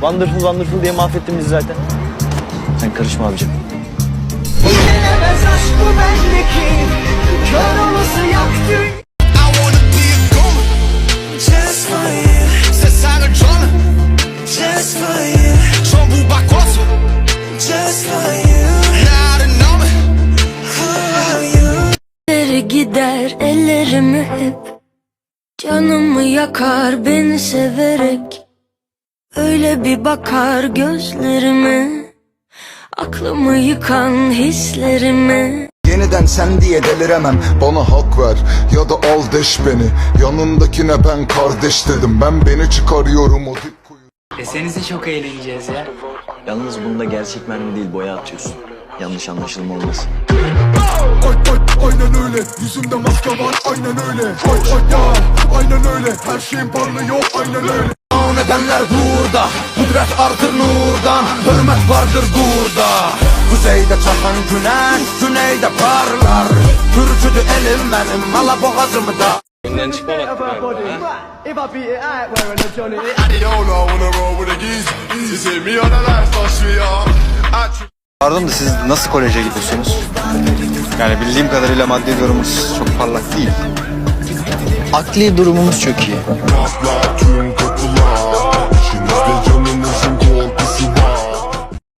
Wonderful wonderful diye mahvettin bizi zaten. Sen karışma abicim. gider ellerimi hep Canımı yakar beni severek bir bakar gözlerime Aklımı yıkan hislerime. Yeniden sen diye deliremem Bana hak ver. Ya da al deş beni Yanındakine ben kardeş dedim. Ben beni çıkarıyorum o dip kuyu. Desenize çok eğleneceğiz ya. Yalnız bunda gerçek mermi değil boya atıyorsun. Yanlış anlaşılma olmasın. Ay ay aynen öyle. Yüzümde maske var aynen öyle. Ay ay ya aynen öyle. Her şeyim parlıyor aynen öyle Nedenler burada. Kudret artır nurdan. Hürmet vardır burada. Kuzeyde çakan güneş Güneyde parlar. Türküdü elim benim Mala boğazımı da. Pardon da siz nasıl koleje gidiyorsunuz? Yani bildiğim kadarıyla maddi durumunuz çok parlak değil. Akli durumumuz çok iyi.